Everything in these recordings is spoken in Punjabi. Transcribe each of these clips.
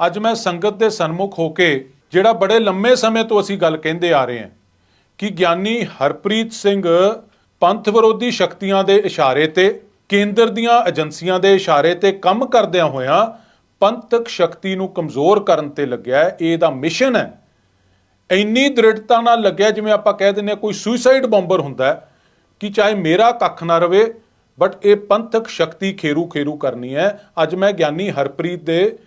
ਅੱਜ ਮੈਂ ਸੰਗਤ ਦੇ ਸਨਮੁਖ ਹੋ ਕੇ ਜਿਹੜਾ ਬੜੇ ਲੰਮੇ ਸਮੇਂ ਤੋਂ ਅਸੀਂ ਗੱਲ ਕਹਿੰਦੇ ਆ ਰਹੇ ਹਾਂ, ਕਿ ਗਿਆਨੀ ਹਰਪ੍ਰੀਤ ਸਿੰਘ ਪੰਥ ਵਿਰੋਧੀ ਸ਼ਕਤੀਆਂ ਦੇ ਇਸ਼ਾਰੇ ਤੇ, ਕੇਂਦਰ ਦੀਆਂ ਏਜੰਸੀਆਂ ਦੇ ਇਸ਼ਾਰੇ ਤੇ ਕੰਮ ਕਰਦਿਆਂ ਹੋਇਆਂ ਪੰਥਕ ਸ਼ਕਤੀ ਨੂੰ ਕਮਜ਼ੋਰ ਕਰਨ ਤੇ ਲੱਗਿਆ ਹੈ, ਇਹ ਦਾ ਮਿਸ਼ਨ ਹੈ। ਇੰਨੀ ਦ੍ਰਿੜਤਾ ਨਾਲ ਲੱਗਿਆ ਜਿਵੇਂ ਆਪਾਂ ਕਹਿ ਦਿੰਦੇ ਹਾਂ, ਕੋਈ ਸੁਸਾਈਡ ਬੰਬਰ ਹੁੰਦਾ ਕਿ ਚਾਹੇ ਮੇਰਾ ਕੱਖ ਨਾ ਰਵੇ ਬਟ ਇਹ ਪੰਥਕ ਸ਼ਕਤੀ ਖੇਰੂ ਖੇਰੂ ਕਰਨੀ ਹੈ। ਅੱਜ ਮੈਂ ਗਿਆਨੀ ਹਰਪ੍ਰੀਤ ਦੇ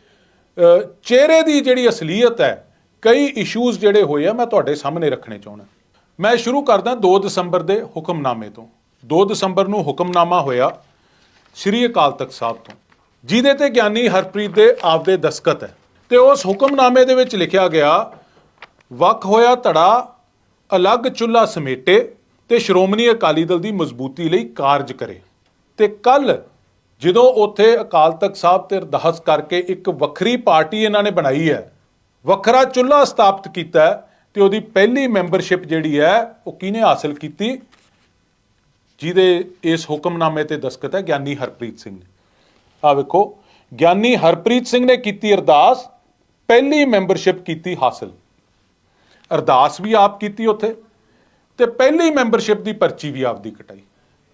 ਚਿਹਰੇ ਦੀ ਜਿਹੜੀ ਅਸਲੀਅਤ ਹੈ, ਕਈ ਇਸ਼ੂਜ਼ ਜਿਹੜੇ ਹੋਏ ਆ, ਮੈਂ ਤੁਹਾਡੇ ਸਾਹਮਣੇ ਰੱਖਣੇ ਚਾਹੁੰਦਾ। ਮੈਂ ਸ਼ੁਰੂ ਕਰਦਾ 2 ਦਸੰਬਰ ਦੇ ਹੁਕਮਨਾਮੇ ਤੋਂ। 2 ਦਸੰਬਰ ਨੂੰ ਹੁਕਮਨਾਮਾ ਹੋਇਆ ਸ੍ਰੀ ਅਕਾਲ ਤਖਤ ਸਾਹਿਬ ਤੋਂ। ਜਿਹਦੇ ਤੇ ਗਿਆਨੀ ਹਰਪ੍ਰੀਤ ਦੇ ਆਪਦੇ ਦਸਖਤ ਹੈ। ਤੇ ਉਸ ਹੁਕਮਨਾਮੇ ਦੇ ਵਿੱਚ ਲਿਖਿਆ ਗਿਆ, ਵੱਖ ਹੋਇਆ ਧੜਾ, ਅਲੱਗ ਚੁੱਲ੍ਹਾ ਸਮੇਟੇ ਤੇ ਸ਼੍ਰੋਮਣੀ ਅਕਾਲੀ ਦਲ ਦੀ ਮਜ਼ਬੂਤੀ ਲਈ ਕਾਰਜ ਕਰੇ। ਤੇ ਕੱਲ ਜਦੋਂ ਉੱਥੇ ਅਕਾਲ ਤਖਤ ਸਾਹਿਬ ਤੇ ਅਰਦਾਸ ਕਰਕੇ ਇੱਕ ਵੱਖਰੀ ਪਾਰਟੀ ਇਹਨਾਂ ਨੇ ਬਣਾਈ ਹੈ, ਵੱਖਰਾ ਚੁੱਲ੍ਹਾ ਸਥਾਪਿਤ ਕੀਤਾ ਹੈ ਤੇ ਉਹਦੀ ਪਹਿਲੀ ਮੈਂਬਰਸ਼ਿਪ ਜਿਹੜੀ ਹੈ, ਉਹ ਕਿਹਨੇ ਹਾਸਲ ਕੀਤੀ? ਜਿਹਦੇ ਇਸ ਹੁਕਮਨਾਮੇ ਤੇ ਦਸਖਤ ਹੈ ਗਿਆਨੀ ਹਰਪ੍ਰੀਤ ਸਿੰਘ ਨੇ। ਆ ਵੇਖੋ, ਗਿਆਨੀ ਹਰਪ੍ਰੀਤ ਸਿੰਘ ਨੇ ਕੀਤੀ ਅਰਦਾਸ, ਪਹਿਲੀ ਮੈਂਬਰਸ਼ਿਪ ਕੀਤੀ ਹਾਸਲ। ਅਰਦਾਸ ਵੀ ਆਪ ਕੀਤੀ ਉੱਥੇ ਤੇ ਪਹਿਲੀ ਮੈਂਬਰਸ਼ਿਪ ਦੀ ਪਰਚੀ ਵੀ ਆਪ ਦੀ ਕਟਾਈ।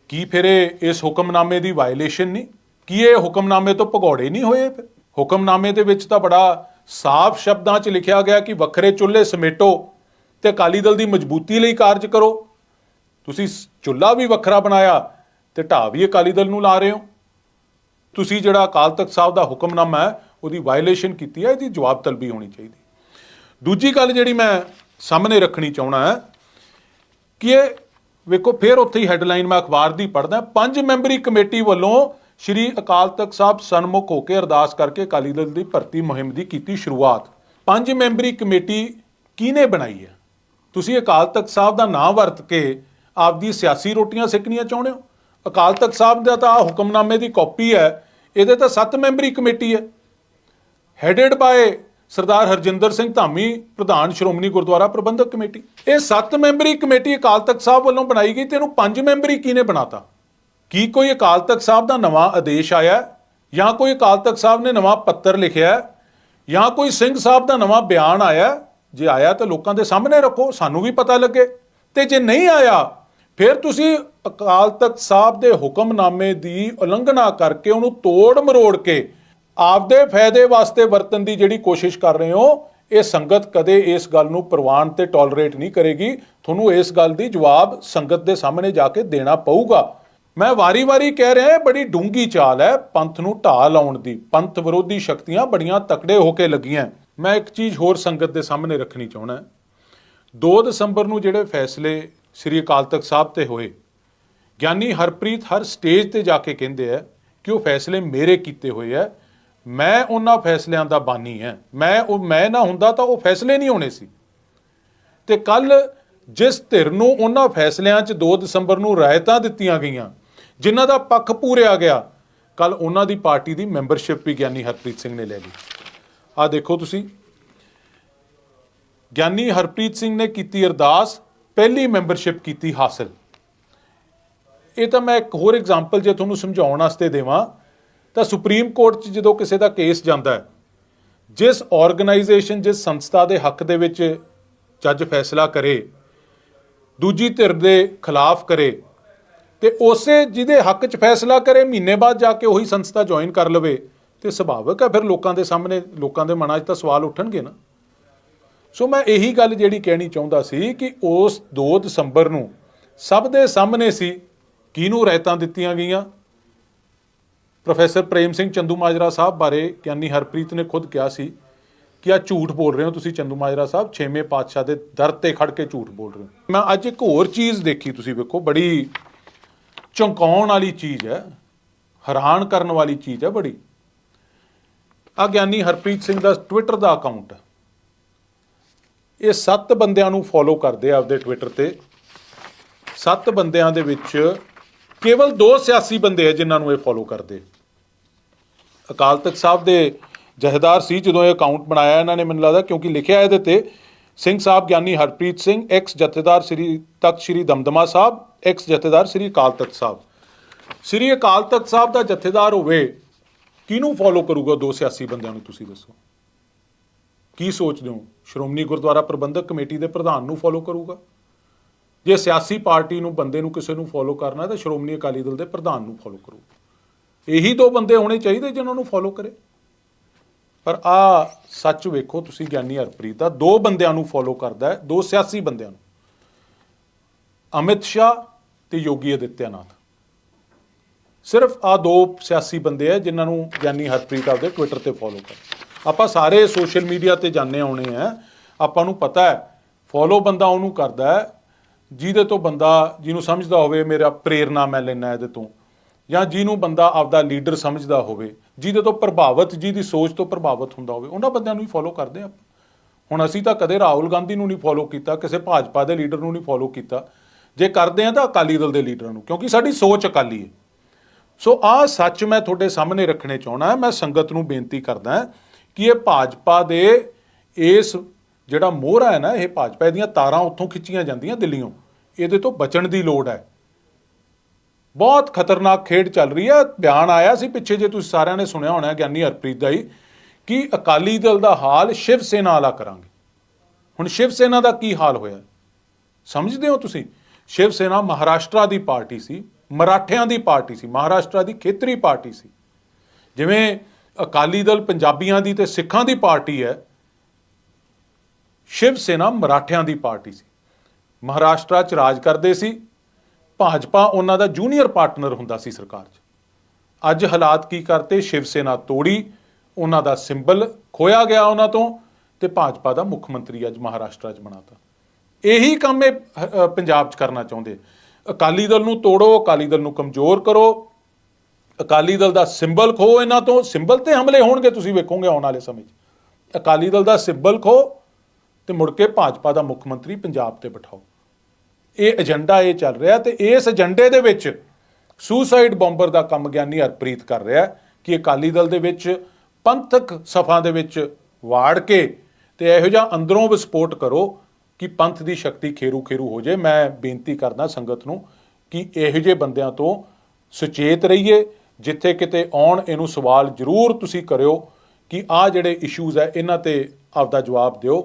ਕੀ ਫਿਰ ਇਹ ਇਸ ਹੁਕਮਨਾਮੇ ਦੀ ਵਾਇਲੇਸ਼ਨ ਨਹੀਂ? ਕੀ ਇਹ ਹੁਕਮਨਾਮੇ ਤੋਂ ਭਗੌੜੇ ਨਹੀਂ ਹੋਏ? ਹੁਕਮਨਾਮੇ ਦੇ ਵਿੱਚ ਤਾਂ ਬੜਾ ਸਾਫ਼ ਸ਼ਬਦਾਂ 'ਚ ਲਿਖਿਆ ਗਿਆ ਕਿ ਵੱਖਰੇ ਚੁੱਲ੍ਹੇ ਸਮੇਟੋ ਤੇ ਅਕਾਲੀ ਦਲ ਦੀ ਮਜ਼ਬੂਤੀ ਲਈ ਕਾਰਜ ਕਰੋ। ਤੁਸੀਂ ਚੁੱਲ੍ਹਾ ਵੀ ਵੱਖਰਾ ਬਣਾਇਆ ਤੇ ਢਾਹ ਵੀ ਅਕਾਲੀ ਦਲ ਨੂੰ ਲਾ ਰਹੇ ਹੋ। ਤੁਸੀਂ ਜਿਹੜਾ ਅਕਾਲ ਤਖਤ ਸਾਹਿਬ ਦਾ ਹੁਕਮਨਾਮਾ ਹੈ, ਉਹਦੀ ਵਾਇਲੇਸ਼ਨ ਕੀਤੀ ਹੈ, ਇਹਦੀ ਜਵਾਬ ਤਲਬੀ ਹੋਣੀ ਚਾਹੀਦੀ। ਦੂਜੀ ਗੱਲ ਜਿਹੜੀ ਮੈਂ ਸਾਹਮਣੇ ਰੱਖਣੀ ਚਾਹਣਾ ਹੈ, ਕਿ ਇਹ ਵੇਖੋ, ਫਿਰ ਉੱਥੇ ਹੀ ਹੈਡਲਾਈਨ ਮੈਂ ਅਖਬਾਰ ਦੀ ਪੜ੍ਹਦਾ, ਪੰਜ ਮੈਂਬਰੀ ਕਮੇਟੀ ਵੱਲੋਂ ਸ਼੍ਰੀ ਅਕਾਲ ਤਖਤ ਸਾਹਿਬ ਸਨਮੁਖ ਹੋ ਕੇ ਅਰਦਾਸ ਕਰਕੇ ਅਕਾਲੀ ਦਲ ਦੀ ਭਰਤੀ ਮੁਹਿੰਮ ਦੀ ਕੀਤੀ ਸ਼ੁਰੂਆਤ। ਪੰਜ ਮੈਂਬਰੀ ਕਮੇਟੀ ਕਿਹਨੇ ਬਣਾਈ ਹੈ? ਤੁਸੀਂ ਅਕਾਲ ਤਖਤ ਸਾਹਿਬ ਦਾ ਨਾਮ ਵਰਤ ਕੇ ਆਪਦੀ ਸਿਆਸੀ ਰੋਟੀਆਂ ਸਿੱਕਣੀਆਂ ਚਾਹੁੰਦੇ ਹੋ? ਅਕਾਲ ਤਖਤ ਸਾਹਿਬ ਦਾ ਤਾਂ ਆਹ ਹੁਕਮਨਾਮੇ ਦੀ ਕਾਪੀ ਹੈ, ਇਹਦੇ ਤਾਂ ਸੱਤ ਮੈਂਬਰੀ ਕਮੇਟੀ ਹੈ। ਹੈਡਡ ਬਾਏ ਸਰਦਾਰ ਹਰਜਿੰਦਰ ਸਿੰਘ ਧਾਮੀ, ਪ੍ਰਧਾਨ ਸ਼੍ਰੋਮਣੀ ਗੁਰਦੁਆਰਾ ਪ੍ਰਬੰਧਕ ਕਮੇਟੀ। ਇਹ ਸੱਤ ਮੈਂਬਰੀ ਕਮੇਟੀ ਅਕਾਲ ਤਖਤ ਸਾਹਿਬ ਵੱਲੋਂ ਬਣਾਈ ਗਈ ਤੇ ਇਹਨੂੰ ਪੰਜ ਮੈਂਬਰੀ ਕਿਹਨੇ ਬਣਾਤਾ? ਕੀ ਕੋਈ ਅਕਾਲ ਤਖਤ ਸਾਹਿਬ ਦਾ ਨਵਾਂ ਆਦੇਸ਼ ਆਇਆ ਜਾਂ ਕੋਈ ਅਕਾਲ ਤਖਤ ਸਾਹਿਬ ਨੇ ਨਵਾਂ ਪੱਤਰ ਲਿਖਿਆ ਜਾਂ ਕੋਈ ਸਿੰਘ ਸਾਹਿਬ ਦਾ ਨਵਾਂ ਬਿਆਨ ਆਇਆ ਜੇ ਆਇਆ ਤਾਂ ਲੋਕਾਂ ਦੇ ਸਾਹਮਣੇ ਰੱਖੋ, ਸਾਨੂੰ ਵੀ ਪਤਾ ਲੱਗੇ। ਤੇ ਜੇ ਨਹੀਂ ਆਇਆ, ਫਿਰ ਤੁਸੀਂ ਅਕਾਲ ਤਖਤ ਸਾਹਿਬ ਦੇ ਹੁਕਮਨਾਮੇ ਦੀ ਉਲੰਘਣਾ ਕਰਕੇ ਉਹਨੂੰ ਤੋੜ ਮਰੋੜ ਕੇ ਆਪਦੇ ਫਾਇਦੇ ਵਾਸਤੇ ਵਰਤਣ ਦੀ ਜਿਹੜੀ ਕੋਸ਼ਿਸ਼ ਕਰ ਰਹੇ ਹੋ, ਇਹ ਸੰਗਤ ਕਦੇ ਇਸ ਗੱਲ ਨੂੰ ਪ੍ਰਵਾਨ ਤੇ ਟੋਲਰੇਟ ਨਹੀਂ ਕਰੇਗੀ। ਤੁਹਾਨੂੰ ਇਸ ਗੱਲ ਦੀ ਜਵਾਬ ਸੰਗਤ ਦੇ ਸਾਹਮਣੇ ਜਾ ਕੇ ਦੇਣਾ ਪਊਗਾ। ਮੈਂ ਵਾਰੀ-ਵਾਰੀ ਕਹਿ ਰਿਹਾ ਇਹ ਬੜੀ ਡੂੰਗੀ ਚਾਲ ਹੈ, ਪੰਥ ਨੂੰ ਢਾਹ ਲਾਉਣ ਦੀ। ਪੰਥ ਵਿਰੋਧੀ ਸ਼ਕਤੀਆਂ ਬੜੀਆਂ ਤਕੜੇ ਹੋ ਕੇ ਲੱਗੀਆਂ ਮੈਂ ਇੱਕ ਚੀਜ਼ ਹੋਰ ਸੰਗਤ ਦੇ ਸਾਹਮਣੇ ਰੱਖਣੀ ਚਾਹਣਾ 2 ਦਸੰਬਰ ਨੂੰ ਜਿਹੜੇ ਫੈਸਲੇ ਸ੍ਰੀ ਅਕਾਲ ਤਖਤ ਸਾਹਿਬ ਤੇ ਹੋਏ, ਗਿਆਨੀ ਹਰਪ੍ਰੀਤ ਹਰ ਸਟੇਜ ਤੇ ਜਾ ਕੇ ਕਹਿੰਦੇ ਆ ਕਿ ਉਹ ਫੈਸਲੇ ਮੇਰੇ ਕੀਤੇ ਹੋਏ ਆ। ਮੈਂ ਉਹਨਾਂ ਫੈਸਲਿਆਂ ਦਾ ਬਾਨੀ ਹਾਂ। ਮੈਂ ਉਹ ਮੈਂ ਨਾ ਹੁੰਦਾ ਤਾਂ ਉਹ ਫੈਸਲੇ ਨਹੀਂ ਹੋਣੇ ਸੀ। ਤੇ ਕੱਲ ਜਿਸ ਧਿਰ ਨੂੰ ਉਹਨਾਂ ਫੈਸਲਿਆਂ 'ਚ 2 ਦਸੰਬਰ ਨੂੰ ਰਾਇਤਾਂ ਦਿੱਤੀਆਂ ਗਈਆਂ ਜਿਨ੍ਹਾਂ ਦਾ ਪੱਖ ਪੂਰਿਆ ਗਿਆ ਕੱਲ ਉਹਨਾਂ ਦੀ ਪਾਰਟੀ ਦੀ ਮੈਂਬਰਸ਼ਿਪ ਵੀ ਗਿਆਨੀ ਹਰਪ੍ਰੀਤ ਸਿੰਘ ਨੇ ਲੈ ਲਈ। ਆ ਦੇਖੋ ਤੁਸੀਂ। ਗਿਆਨੀ ਹਰਪ੍ਰੀਤ ਸਿੰਘ ਨੇ ਕੀਤੀ ਅਰਦਾਸ, ਪਹਿਲੀ ਮੈਂਬਰਸ਼ਿਪ ਕੀਤੀ ਹਾਸਲ। ਇਹ ਤਾਂ ਮੈਂ ਇੱਕ ਹੋਰ ਐਗਜ਼ਾਮਪਲ ਜੇ ਤੁਹਾਨੂੰ ਸਮਝਾਉਣ ਵਾਸਤੇ ਦੇਵਾਂ, ਤਾਂ ਸੁਪਰੀਮ ਕੋਰਟ 'ਚ ਜਦੋਂ ਕਿਸੇ ਦਾ ਕੇਸ ਜਾਂਦਾ ਹੈ, ਜਿਸ ਆਰਗੇਨਾਈਜੇਸ਼ਨ ਜਿਸ ਸੰਸਥਾ ਦੇ ਹੱਕ ਦੇ ਵਿੱਚ ਜੱਜ ਫੈਸਲਾ ਕਰੇ, ਦੂਜੀ ਧਿਰ ਦੇ ਖਿਲਾਫ ਕਰੇ ਤੇ ਉਸੇ ਜਿਹਦੇ ਹੱਕ 'ਚ ਫੈਸਲਾ ਕਰੇ, ਮਹੀਨੇ ਬਾਅਦ ਜਾ ਕੇ ਉਹੀ ਸੰਸਥਾ ਜੁਆਇਨ ਕਰ ਲਵੇ, ਤੇ ਸੁਭਾਵਿਕ ਹੈ ਫਿਰ ਲੋਕਾਂ ਦੇ ਸਾਹਮਣੇ, ਲੋਕਾਂ ਦੇ ਮਨਾਂ 'ਚ ਤਾਂ ਸਵਾਲ ਉੱਠਣਗੇ ਨਾ। ਸੋ ਮੈਂ ਇਹੀ ਗੱਲ ਜਿਹੜੀ ਕਹਿਣੀ ਚਾਹੁੰਦਾ ਸੀ ਕਿ ਉਸ 2 ਦਸੰਬਰ ਨੂੰ ਸਭ ਦੇ ਸਾਹਮਣੇ ਸੀ, ਕਿਹਨੂੰ ਰਾਇਤਾਂ ਦਿੱਤੀਆਂ ਗਈਆਂ? ਪ੍ਰੋਫੈਸਰ ਪ੍ਰੇਮ ਸਿੰਘ ਚੰਦੂ ਮਾਜਰਾ ਸਾਹਿਬ ਬਾਰੇ ਗਿਆਨੀ ਹਰਪ੍ਰੀਤ ਨੇ ਖੁਦ ਕਿਹਾ ਸੀ ਕਿ ਆ ਝੂਠ ਬੋਲ ਰਹੇ ਹੋ ਤੁਸੀਂ ਚੰਦੂ ਮਾਜਰਾ ਸਾਹਿਬ, ਛੇਵੇਂ ਪਾਤਸ਼ਾਹ ਦੇ ਦਰ ਤੇ ਖੜ ਕੇ ਝੂਠ ਬੋਲ ਰਹੇ ਹੋ। ਮੈਂ ਅੱਜ ਇੱਕ ਹੋਰ ਚੀਜ਼ ਦੇਖੀ ਤੁਸੀਂ ਵੇਖੋ, ਬੜੀ ਚੌਂਕਾਉਣ ਵਾਲੀ ਚੀਜ਼ ਹੈ, ਹੈਰਾਨ ਕਰਨ ਵਾਲੀ ਚੀਜ਼ ਹੈ ਬੜੀ। ਆ ਗਿਆਨੀ ਹਰਪ੍ਰੀਤ ਸਿੰਘ ਦਾ ਟਵਿੱਟਰ ਦਾ ਅਕਾਊਂਟ ਇਹ ਸੱਤ ਬੰਦਿਆਂ ਨੂੰ ਫੋਲੋ ਕਰਦੇ ਆ ਆਪਦੇ ਟਵਿੱਟਰ ਤੇ। ਸੱਤ ਬੰਦਿਆਂ ਦੇ ਵਿੱਚ ਕੇਵਲ ਦੋ ਸਿਆਸੀ ਬੰਦੇ ਆ ਜਿਨ੍ਹਾਂ ਨੂੰ ਇਹ ਫੋਲੋ ਕਰਦੇ। ਅਕਾਲ ਤਖਤ ਸਾਹਿਬ ਦੇ ਜਹੇਦਾਰ ਸੀ ਜਦੋਂ ਇਹ ਅਕਾਊਂਟ ਬਣਾਇਆ ਇਹਨਾਂ ਨੇ, ਮੈਨੂੰ ਲੱਗਦਾ ਕਿਉਂਕਿ ਲਿਖਿਆ ਇਹਦੇ ਤੇ ਸਿੰਘ ਸਾਹਿਬ ਗਿਆਨੀ ਹਰਪ੍ਰੀਤ ਸਿੰਘ ਐਕਸ ਜਥੇਦਾਰ ਸ੍ਰੀ ਤਖਤ ਸ੍ਰੀ ਦਮਦਮਾ ਸਾਹਿਬ ਐਕਸ ਜਥੇਦਾਰ ਸ੍ਰੀ ਅਕਾਲ ਤਖਤ ਸਾਹਿਬ। ਸ੍ਰੀ ਅਕਾਲ ਤਖਤ ਸਾਹਿਬ ਦਾ ਜਥੇਦਾਰ ਹੋਵੇ, ਕਿਹਨੂੰ ਫੋਲੋ ਕਰੂਗਾ ਦੋ ਸਿਆਸੀ ਬੰਦਿਆਂ ਨੂੰ ਤੁਸੀਂ ਦੱਸੋ? ਕੀ ਸੋਚਦੇ ਹੋ? ਸ਼੍ਰੋਮਣੀ ਗੁਰਦੁਆਰਾ ਪ੍ਰਬੰਧਕ ਕਮੇਟੀ ਦੇ ਪ੍ਰਧਾਨ ਨੂੰ ਫੋਲੋ ਕਰੂਗਾ? ਜੇ ਸਿਆਸੀ ਪਾਰਟੀ ਨੂੰ ਬੰਦੇ ਨੂੰ ਕਿਸੇ ਨੂੰ ਫੋਲੋ ਕਰਨਾ ਤਾਂ ਸ਼੍ਰੋਮਣੀ ਅਕਾਲੀ ਦਲ ਦੇ ਪ੍ਰਧਾਨ ਨੂੰ ਫੋਲੋ ਕਰੂ ਇਹੀ ਦੋ ਬੰਦੇ ਹੋਣੇ ਚਾਹੀਦੇ ਜਿਨ੍ਹਾਂ ਨੂੰ ਫੋਲੋ ਕਰੇ। ਪਰ ਆ ਸੱਚ ਵੇਖੋ, ਤੁਸੀਂ ਗਿਆਨੀ ਹਰਪ੍ਰੀਤ ਦਾ, ਦੋ ਬੰਦਿਆਂ ਨੂੰ ਫੋਲੋ ਕਰਦਾ ਹੈ, ਦੋ ਸਿਆਸੀ ਬੰਦਿਆਂ ਨੂੰ। ਅਮਿਤ ਸ਼ਾਹ ਤੇ ਯੋਗੀ ਅਦਿੱਤਿਆਨਾਥ ਸਿਰਫ ਆ ਦੋ ਸਿਆਸੀ ਬੰਦੇ ਆ ਜਿਨ੍ਹਾਂ ਨੂੰ ਗਿਆਨੀ ਹਰਪ੍ਰੀਤ ਆਪਦੇ ਟਵਿੱਟਰ ਤੇ ਫੋਲੋ ਕਰ। ਆਪਾਂ ਸਾਰੇ ਸੋਸ਼ਲ ਮੀਡੀਆ ਤੇ ਜਾਣੇ ਆਉਣੇ ਆ। ਆਪਾਂ ਨੂੰ ਪਤਾ ਹੈ ਫੋਲੋ ਬੰਦਾ ਉਹਨੂੰ ਕਰਦਾ ਹੈ, ਜਿਹਦੇ ਤੋਂ ਬੰਦਾ, ਜਿਹਨੂੰ ਸਮਝਦਾ ਹੋਵੇ, ਮੇਰਾ ਪ੍ਰੇਰਨਾ ਮੈਂ ਲੈਣਾ ਇਹਦੇ ਤੋਂ। ਜਾਂ ਜਿਹਨੂੰ ਬੰਦਾ ਆਪਦਾ ਲੀਡਰ ਸਮਝਦਾ ਹੋਵੇ, ਜਿਹਦੇ ਤੋਂ ਪ੍ਰਭਾਵਿਤ, ਜਿਹਦੀ ਸੋਚ ਤੋਂ ਪ੍ਰਭਾਵਿਤ ਹੁੰਦਾ ਹੋਵੇ, ਉਹਨਾਂ ਬੰਦਿਆਂ ਨੂੰ ਹੀ ਫੋਲੋ ਕਰਦੇ ਆ ਹੁਣ ਅਸੀਂ ਤਾਂ ਕਦੇ ਰਾਹੁਲ ਗਾਂਧੀ ਨੂੰ ਨਹੀਂ ਫੋਲੋ ਕੀਤਾ, ਕਿਸੇ ਭਾਜਪਾ ਦੇ ਲੀਡਰ ਨੂੰ ਨਹੀਂ ਫੋਲੋ ਕੀਤਾ। ਜੇ ਕਰਦੇ ਆ ਤਾਂ ਅਕਾਲੀ ਦਲ ਦੇ ਲੀਡਰਾਂ ਨੂੰ, ਕਿਉਂਕਿ ਸਾਡੀ ਸੋਚ ਅਕਾਲੀ ਹੈ। ਸੋ ਆ ਸੱਚ ਮੈਂ ਤੁਹਾਡੇ ਸਾਹਮਣੇ ਰੱਖਣੇ ਚਾਹਣਾ ਮੈਂ ਸੰਗਤ ਨੂੰ ਬੇਨਤੀ ਕਰਦਾ ਕਿ ਇਹ ਭਾਜਪਾ ਦੇ ਇਸ ਜਿਹੜਾ ਮੋਹਰਾ ਹੈ ਨਾ, ਇਹ ਭਾਜਪਾ ਦੀਆਂ ਤਾਰਾਂ ਉੱਥੋਂ ਖਿੱਚੀਆਂ ਜਾਂਦੀਆਂ ਦਿੱਲੀੋਂ ਇਹਦੇ ਤੋਂ ਬਚਣ ਦੀ ਲੋੜ ਹੈ। ਬਹੁਤ ਖਤਰਨਾਕ ਖੇਡ ਚੱਲ ਰਹੀ ਹੈ। ਬਿਆਨ ਆਇਆ ਸੀ ਪਿੱਛੇ ਜੇ ਤੁਸੀਂ ਸਾਰਿਆਂ ਨੇ ਸੁਣਿਆ ਹੋਣਾ ਗਿਆਨੀ ਹਰਪ੍ਰੀਤ ਦਾ ਹੀ ਕਿ ਅਕਾਲੀ ਦਲ ਦਾ ਹਾਲ ਸ਼ਿਵ ਸੈਨਾ ਵਾਲਾ ਕਰਾਂਗੇ। ਹੁਣ ਸ਼ਿਵ ਸੈਨਾ ਦਾ ਕੀ ਹਾਲ ਹੋਇਆ? ਸਮਝਦੇ ਹੋ ਤੁਸੀਂ? ਸ਼ਿਵ ਸੈਨਾ ਮਹਾਰਾਸ਼ਟਰ ਦੀ ਪਾਰਟੀ ਸੀ, ਮਰਾਠਿਆਂ ਦੀ ਪਾਰਟੀ ਸੀ, ਮਹਾਰਾਸ਼ਟਰ ਦੀ ਖੇਤਰੀ ਪਾਰਟੀ ਸੀ। ਜਿਵੇਂ ਅਕਾਲੀ ਦਲ ਪੰਜਾਬੀਆਂ ਦੀ ਤੇ ਸਿੱਖਾਂ ਦੀ ਪਾਰਟੀ ਹੈ, ਸ਼ਿਵ ਸੈਨਾ ਮਰਾਠਿਆਂ ਦੀ ਪਾਰਟੀ ਸੀ। ਮਹਾਰਾਸ਼ਟਰ 'ਚ ਰਾਜ ਕਰਦੇ ਸੀ ਭਾਜਪਾ ਉਹਨਾਂ ਦਾ ਜੂਨੀਅਰ ਪਾਰਟਨਰ ਹੁੰਦਾ ਸੀ ਸਰਕਾਰ 'ਚ। ਅੱਜ ਹਾਲਾਤ ਕੀ ਕਰਤੇ? ਸ਼ਿਵ ਸੈਨਾ ਤੋੜੀ, ਉਹਨਾਂ ਦਾ ਸਿੰਬਲ ਖੋਇਆ ਗਿਆ ਉਹਨਾਂ ਤੋਂ ਤੇ ਭਾਜਪਾ ਦਾ ਮੁੱਖ ਮੰਤਰੀ ਅੱਜ ਮਹਾਰਾਸ਼ਟਰ 'ਚ ਬਣਾਤਾ। ਇਹੀ ਕੰਮ ਇਹ ਪੰਜਾਬ 'ਚ ਕਰਨਾ ਚਾਹੁੰਦੇ ਅਕਾਲੀ ਦਲ ਨੂੰ ਤੋੜੋ, ਅਕਾਲੀ ਦਲ ਨੂੰ ਕਮਜ਼ੋਰ ਕਰੋ। ਅਕਾਲੀ ਦਲ ਦਾ ਸਿੰਬਲ ਖੋ ਇਹਨਾਂ ਤੋਂ। ਸਿੰਬਲ ਤੇ ਹਮਲੇ ਹੋਣਗੇ, ਤੁਸੀਂ ਵੇਖੋਗੇ ਆਉਣ ਵਾਲੇ ਸਮੇਂ 'ਚ। ਅਕਾਲੀ ਦਲ ਦਾ ਸਿੰਬਲ ਖੋ ਤੇ ਮੁੜ ਕੇ ਭਾਜਪਾ ਦਾ ਮੁੱਖ ਮੰਤਰੀ ਪੰਜਾਬ ਤੇ ਬਿਠਾਓ। ਇਹ ਏਜੰਡਾ ਇਹ ਚੱਲ ਰਿਹਾ ਤੇ ਇਸ ਏਜੰਡੇ ਦੇ ਵਿੱਚ ਸੁਸਾਈਡ ਬੰਬਰ ਦਾ ਕੰਮ ਗਿਆਨੀ ਹਰਪ੍ਰੀਤ ਕਰ ਰਿਹਾ ਕਿ ਅਕਾਲੀ ਦਲ ਦੇ ਵਿੱਚ ਪੰਥਕ ਸਫਾ ਦੇ ਵਿੱਚ ਵਾੜ ਕੇ ਤੇ ਇਹੋ ਜਿਹਾ ਅੰਦਰੋਂ ਵਿਸਫੋਟ ਕਰੋ ਕਿ ਪੰਥ ਦੀ ਸ਼ਕਤੀ ਖੇਰੂ ਖੇਰੂ ਹੋ ਜਾਏ। ਮੈਂ ਬੇਨਤੀ ਕਰਦਾ ਸੰਗਤ ਨੂੰ ਕਿ ਇਹੋ ਜਿਹੇ ਬੰਦਿਆਂ ਤੋਂ ਸੁਚੇਤ ਰਹੀਏ। ਜਿੱਥੇ ਕਿਤੇ ਆਉਣ ਇਹਨੂੰ ਸਵਾਲ ਜ਼ਰੂਰ ਤੁਸੀਂ ਕਰਿਓ ਕਿ ਆ ਜਿਹੜੇ ਇਸ਼ੂਜ਼ ਹੈ, ਇਹਨਾਂ ਤੇ ਆਪਦਾ ਜਵਾਬ ਦਿਓ।